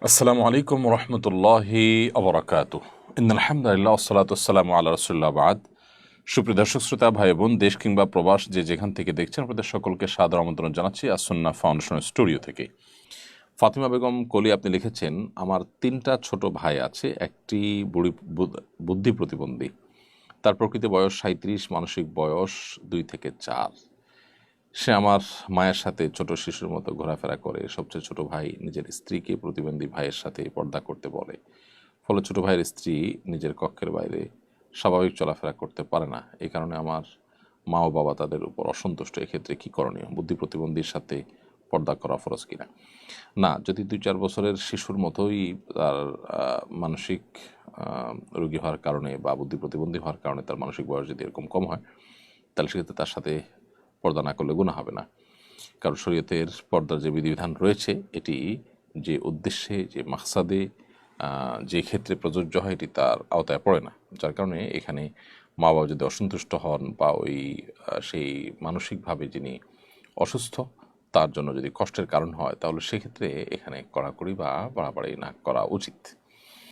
আসসালামু আলাইকুম রহমতুল্লাহি আবরাকাত ইন আলহামদুলিল্লাহ সালাত আসসালামু আল্লাহ রসুল্লাহ বাদ। সুপ্রিয় দর্শক, শ্রোতা ভাই বোন দেশ কিংবা প্রবাস যে যেখান থেকে দেখছেন, আপনাদের সকলকে সাদর আমন্ত্রণ জানাচ্ছি আসন্না ফাউন্ডেশনের স্টুডিও থেকে। ফাতিমা বেগম কলি আপনি লিখেছেন, আমার তিনটা ছোট ভাই আছে, একটি বুড়ি বুদ- বুদ্ধি প্রতিবন্ধী। তার প্রকৃত বয়স সাঁত্রিশ মানসিক বয়স দুই থেকে চার। সে আমার মায়ের সাথে ছোট শিশুর মতো ঘোরাফেরা করে। সবচেয়ে ছোট ভাই নিজের স্ত্রীকে প্রতিবন্ধী ভাইয়ের সাথে পর্দা করতে বলে। ফলে ছোট ভাইয়ের স্ত্রী নিজের কক্ষের বাইরে স্বাভাবিক চলাফেরা করতে পারে না। এই কারণে আমার মা ও বাবা তাদের উপর অসন্তুষ্ট। এক্ষেত্রে কী করণীয়? বুদ্ধি প্রতিবন্ধীর সাথে পর্দা করা ফরজ কিনা? না, যদি দুই চার বছরের শিশুর মতোই তার মানসিক রোগী হওয়ার কারণে বা বুদ্ধি প্রতিবন্ধী হওয়ার কারণে তার মানসিক বয়স যদি এরকম কম হয়, তাহলে সেক্ষেত্রে তার সাথে পর্দা না করলে গুণা হবে না। কারণ শরীয়তের পর্দার যে বিধিবিধান রয়েছে, এটি যে উদ্দেশ্যে, যে মাকসাদে যে ক্ষেত্রে প্রযোজ্য হয়, এটি তার আওতায় পড়ে না। যার কারণে এখানে মা বাবা যদি অসন্তুষ্ট হন বা ওই সেই মানসিকভাবে যিনি অসুস্থ, তার জন্য যদি কষ্টের কারণ হয়, তাহলে সেক্ষেত্রে এখানে কড়াকড়ি বা বাড়াবাড়ি না করা উচিত।